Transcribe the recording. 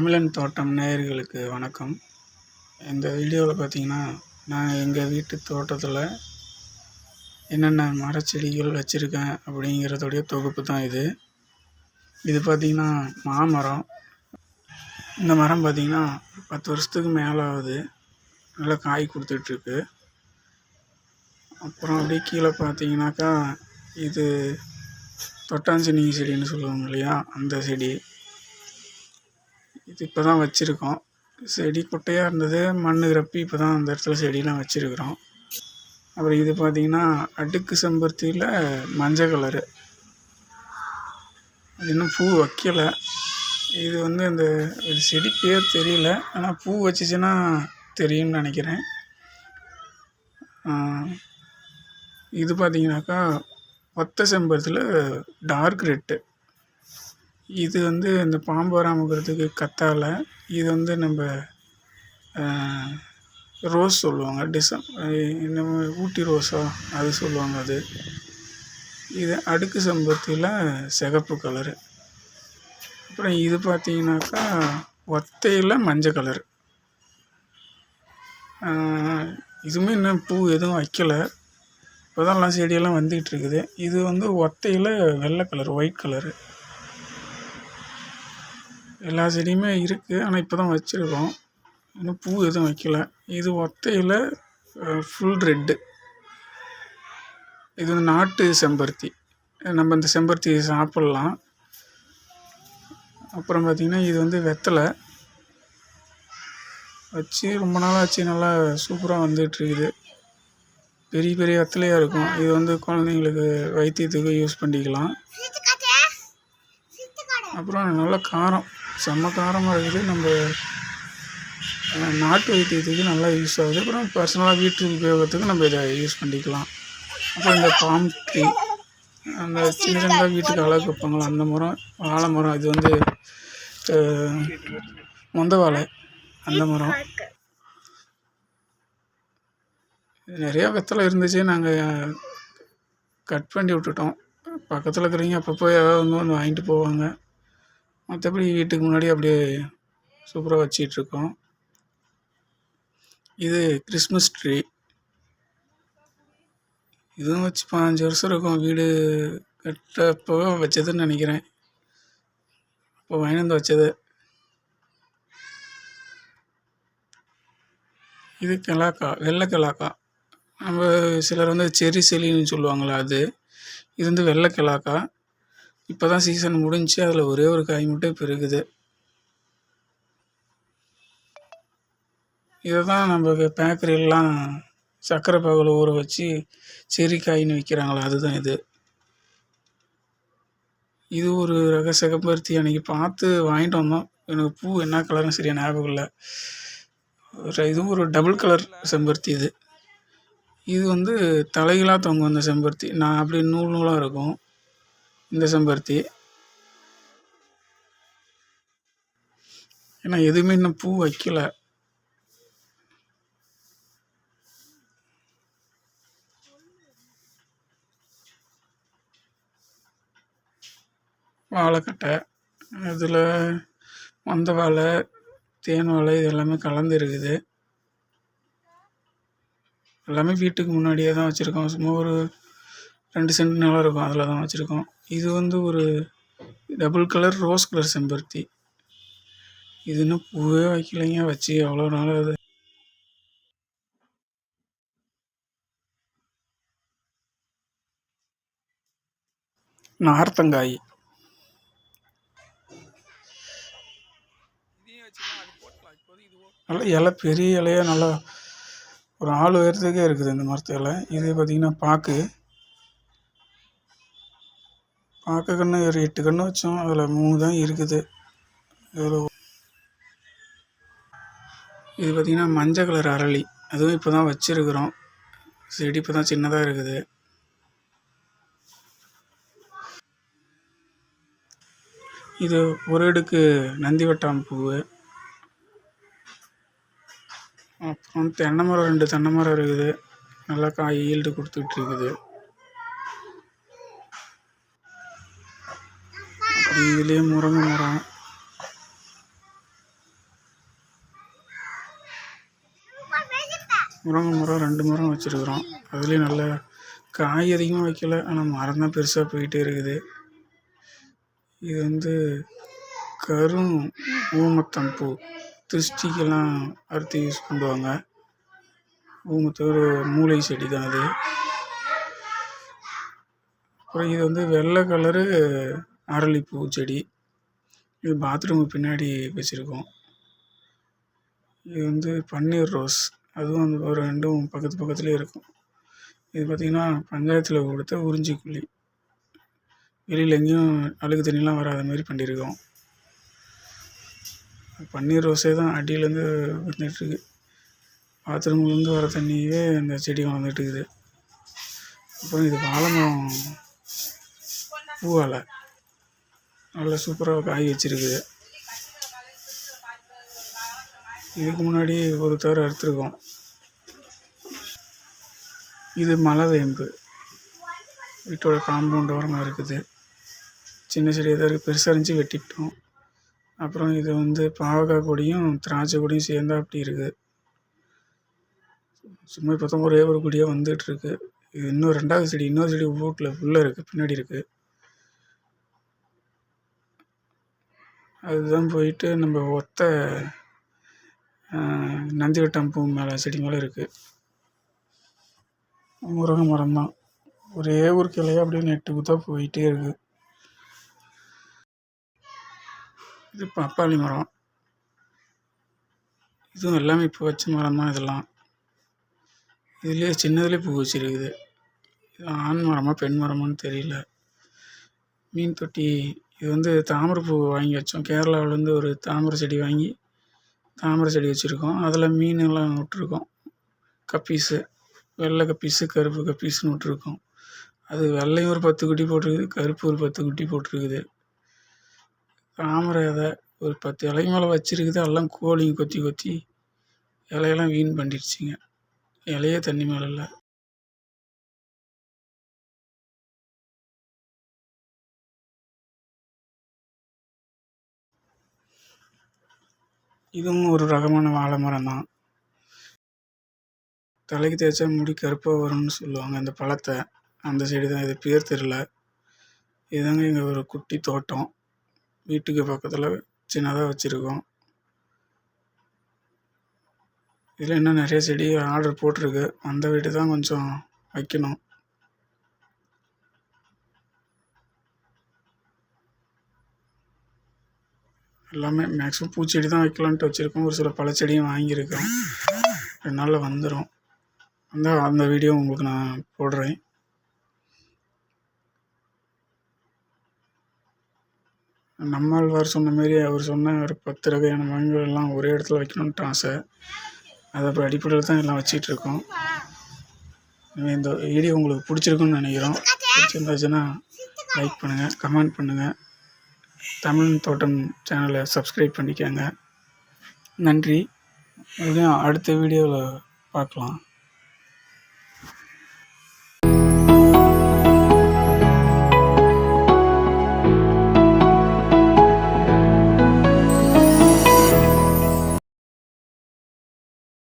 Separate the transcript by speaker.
Speaker 1: தமிழன் தோட்டம் நேயர்களுக்கு வணக்கம். இந்த வீடியோவில் பார்த்தீங்கன்னா நான் எங்கள் வீட்டு தோட்டத்தில் என்னென்ன மரச்செடிகள் வச்சுருக்கேன் அப்படிங்கிறதுடைய தொகுப்பு தான் இது. இது பார்த்திங்கன்னா மாமரம். இந்த மரம் பார்த்திங்கன்னா பத்து வருஷத்துக்கு மேலே ஆகுது. நல்லா காய் கொடுத்துட்ருக்கு. அப்புறம் அப்படியே கீழே பார்த்தீங்கன்னாக்கா இது தொட்டாஞ்சினி செடின்னு சொல்லுவாங்க இல்லையா அந்த செடி. இது இப்போ தான் வச்சுருக்கோம். செடி குட்டையாக இருந்தது மண் நிரப்பி இப்போ தான் அந்த இடத்துல செடியெலாம் வச்சுருக்குறோம். அப்புறம் இது பார்த்திங்கன்னா அடுக்கு செம்பருத்தியில் மஞ்சள் கலரு அது இன்னும் பூ வைக்கலை. இது வந்து இந்த ஒரு செடி பேர் தெரியல. ஆனால் பூ வச்சிச்சுன்னா தெரியும்னு நினைக்கிறேன். இது பார்த்திங்கனாக்கா ஒத்த செம்பருத்தியில் டார்க் ரெட்டு இது வந்து இந்த பாம்பு வராமல் இருக்கிறதுக்கு கத்தாழை இது வந்து நம்ம ரோஸ் சொல்லுவாங்க. டிசம் நம்ம ஊட்டி ரோஸா அது சொல்லுவாங்க அது. இது அடுக்கு செம்பருத்தியில் சிகப்பு கலரு. அப்புறம் இது பார்த்தீங்கன்னாக்கா ஒத்தையில் மஞ்சள் கலரு. இதுவுமே இன்னும் பூ எதுவும் வைக்கலை. இப்போதான் எல்லாம் செடியெல்லாம் வந்துக்கிட்டு இருக்குது. இது வந்து ஒத்தையில் வெள்ளை கலர் ஒயிட் கலரு. எல்லா செடியுமே இருக்குது ஆனால் இப்போ தான் வச்சுருக்கோம். இன்னும் பூ எதுவும் வைக்கல. இது ஒத்தையில் ஃபுல் ரெட்டு இது வந்து நாட்டு செம்பருத்தி. நம்ம இந்த செம்பருத்தி சாப்பிட்லாம். அப்புறம் பார்த்திங்கன்னா இது வந்து வெத்தலை. வச்சு ரொம்ப நாளாச்சு. நல்லா சூப்பராக வந்துகிட்ருக்குது பெரிய பெரிய வெத்தலையாக இருக்கும். இது வந்து குழந்தைங்களுக்கு வைத்தியத்துக்கு யூஸ் பண்ணிக்கலாம். அப்புறம் நல்ல காரம். செம்ம காரமாக இருக்குது. நம்ம நாட்டு வைத்தியத்துக்கு நல்லா யூஸ் ஆகுது. அப்புறம் பர்சனலாக வீட்டு உபயோகத்துக்கு நம்ம இதை யூஸ் பண்ணிக்கலாம். அப்புறம் இந்த பாம் ட்ரீ அந்த சின்ன சின்னதாக வீட்டுக்கு அழகு வைப்பாங்களா அந்த மரம் வாழை மரம் இது வந்து மொந்த வாழை அந்த மரம். நிறையா வெத்தலை இருந்துச்சு. நாங்கள் கட் பண்ணி விட்டுட்டோம். பக்கத்தில் இருக்கிறவங்க அப்பப்போ ஏதாவது வந்து ஒன்று வாங்கிட்டு போவாங்க. மற்றபடி வீட்டுக்கு முன்னாடி அப்படியே சூப்பராக வச்சிகிட்ருக்கோம் இது கிறிஸ்மஸ் ட்ரீ. இதுவும் வச்சு பாஞ்சு வருஷம் இருக்கும். வீடு கட்டப்போ வச்சதுன்னு நினைக்கிறேன். அப்போ வாங்கிட்டு வச்சது. இது கலாக்கா வெள்ளை கலாக்கா நம்ம சிலர் வந்து செரி செலின்னு சொல்லுவாங்களா அது? இது வந்து வெள்ளை கலாக்கா இப்போ தான் சீசன் முடிஞ்சு அதில் ஒரே ஒரு காய் மட்டும் இப்போ இருக்குது இதை தான் நம்ம பேக்கரிலாம் சர்க்கரை பகல் ஊற வச்சு செரிக்காயின்னு விற்கிறாங்களா அதுதான் இது. இது ஒரு ரக சிகப்பருத்தி அன்றைக்கி பார்த்து வாங்கிட்டு வந்தோம். எனக்கு பூ என்ன கலர்னு சரியாக ஞாபகம் இல்லை. இதுவும் ஒரு டபுள் கலர் செம்பருத்தி இது. இது வந்து தலைகளாக தொங்கும் அந்த செம்பருத்தி. நான் அப்படி நூல் நூலாக இருக்கும். இந்த செம்பருத்தி ஏன்னா எதுவுமே இன்னும் பூ வைக்கல. வாழைக்கட்டை அதில் மந்த வாழை தேன் வாழை இது எல்லாமே கலந்து இருக்குது எல்லாமே வீட்டுக்கு முன்னாடியே தான் வச்சுருக்கோம். சும்மா ஒரு ரெண்டு சென்ட் நிலம் இருக்கும் அதில் தான் வச்சுருக்கோம். இது வந்து ஒரு டபுள் கலர் ரோஸ் கலர் செம்பருத்தி. இது இன்னும் பூவே வைக்கலைங்க வச்சு அவ்வளோ நாள் அது? நார்த்தங்காய். நல்லா இலை பெரிய இலையாக நல்லா ஒரு ஆள் உயரத்துக்கே இருக்குது இந்த மரத்து இலை. இது பார்த்திங்கன்னா பாக்கு. பார்க்க கன்று ஒரு எட்டு கன்று வச்சோம். அதில் மூணு தான் இருக்குது. இதில் இது பார்த்திங்கன்னா மஞ்சள் கலர் அரளி. அதுவும் இப்போ தான் வச்சுருக்குறோம். செடி இப்போ தான் சின்னதாக இருக்குது. இது ஒரு அடுக்கு நந்தி வட்டாம் பூ அப்புறம் தென்னை மரம் ரெண்டு தென்னை மரம் இருக்குது. நல்லா காய் ஈல்டு கொடுத்துட்ருக்குது இதுலேயே முருங்கை மரம். முருங்கை மரம் ரெண்டு மரம் வச்சுருக்குறோம். அதுலேயும் நல்ல காய் அதிகமாக வைக்கல. ஆனால் மரம் தான் பெருசாக போயிட்டே இருக்குது. இது வந்து கரும் ஊமத்தம் பூ. திருஷ்டிக்கெல்லாம் அறுத்து யூஸ் பண்ணுவாங்க. ஊமத்தை ஒரு மூளை செடி தான் அது. அப்புறம் இது வந்து வெள்ளை கலரு அரளிப்பூ செடி. இது பாத்ரூமுக்கு பின்னாடி வச்சுருக்கோம். இது வந்து பன்னீர் ரோஸ். அதுவும் வந்து ஒரு ரெண்டும் பக்கத்து பக்கத்துலேயே இருக்கும். இது பார்த்திங்கன்னா பஞ்சாயத்தில் கொடுத்த உறிஞ்சிக்குழி வெளியில் எங்கேயும் அழுக்கு தண்ணிலாம் வராத மாதிரி பண்ணியிருக்கோம். பன்னீர் ரோஸே தான் அடியிலேருந்து வந்துட்டுருக்கு. பாத்ரூம்லேருந்து வர தண்ணியே அந்த செடி வளர்ந்துட்டு இருக்குது அப்புறம் இது வாழை பூ பூவாழை நல்லா சூப்பராக காய் வச்சிருக்கு இதுக்கு முன்னாடி ஒரு தவிர அறுத்துருக்கோம். இது மலை வேம்பு. வீட்டோட காம்பவுண்ட் ஓரமாக இருக்குது. சின்ன செடி தான் இருக்குது பெருசாக இருந்துச்சு வெட்டிவிட்டோம் அப்புறம் இது வந்து பாவக்காய் கொடியும் திராட்சை கொடியும் சேர்ந்தா அப்படி இருக்குது சும்மா இப்போ தான் ஒரே ஒரு கொடியாக வந்துகிட்ருக்கு இது இன்னும் ரெண்டாவது செடி இன்னொரு செடி வீட்டில் உள்ளே இருக்குது பின்னாடி இருக்குது அதுதான் போயிட்டு நம்ம ஒத்த நந்திவட்டம்பூ மேலே செடி மேலே இருக்குது முருங்கை மரம் தான். ஒரே ஒரு கிளையாக அப்படியே நெட்டு குத்தா போயிட்டே இருக்குது இது பப்பாளி மரம். இதுவும் எல்லாமே இப்போ வச்ச மரம் தான் இதெல்லாம். இதுலேயே சின்னதுலேயே பூ வச்சுருக்குது. இது ஆண் மரமா பெண் மரமான்னு தெரியல. மீன் தொட்டி இது வந்து தாமரை பூ வாங்கி வச்சோம். கேரளாவிலேருந்து ஒரு தாமரை செடி வாங்கி தாமரை செடி வச்சுருக்கோம். அதில் மீனெல்லாம் விட்ருக்கோம் கப்பீஸு வெள்ளை கப்பீஸு கருப்பு கப்பீஸுன்னு விட்ருக்கோம் அது வெள்ளையும் ஒரு பத்து குட்டி போட்டிருக்குது கருப்பு ஒரு பத்து குட்டி போட்டிருக்குது. தாமரை இலை ஒரு பத்து இலைக்கு மேலே வச்சுருக்குது. எல்லாம் கோழிங்க கொத்தி கொத்தி இலையெல்லாம் வீண் பண்ணிடுச்சிங்க. இலையே தண்ணி மேலே இல்லை. இதுவும் ஒரு ரகமான வாழை மரம் தான். தலைக்கு தேய்ச்சா முடி கருப்பாக வரும்னு சொல்லுவாங்க. அந்த பழத்தை அந்த செடி தான். இது பேர் தெரில இதுதாங்க எங்கள் ஒரு குட்டி தோட்டம். வீட்டுக்கு பக்கத்தில் சின்னதாக வச்சுருக்கோம். இதில் இன்னும் நிறைய செடி ஆர்டர் போட்டிருக்கு. அந்த வீட்டு தான் கொஞ்சம் வைக்கணும். எல்லாமே மேக்ஸிமம் பூச்செடி தான் வைக்கலான்ட்டு வச்சுருக்கோம். ஒரு சில பழச்செடியும் வாங்கியிருக்கோம் ரெண்டு நாளில் வந்துடும் அந்த அந்த வீடியோ உங்களுக்கு நான் போடுறேன். நம்மாழ்வார் சொன்ன மாரி அவர் சொன்ன ஒரு பத்து வகையான மரங்கள் எல்லாம் ஒரே இடத்துல வைக்கணுன்ட்டு ஆசை. அதை அப்புறம் அடிப்படையில் தான் எல்லாம் வச்சிட்ருக்கோம் இந்த வீடியோ உங்களுக்கு பிடிச்சிருக்குன்னு நினைக்கிறோம். பிடிச்சிருந்தாச்சுன்னா லைக் பண்ணுங்கள் கமெண்ட் பண்ணுங்கள் தமிழ் தோட்டம் சேனலை சப்ஸ்கிரைப் பண்ணிக்கோங்க. நன்றி. மறுபடியும் அடுத்த வீடியோவில் பார்க்கலாம்.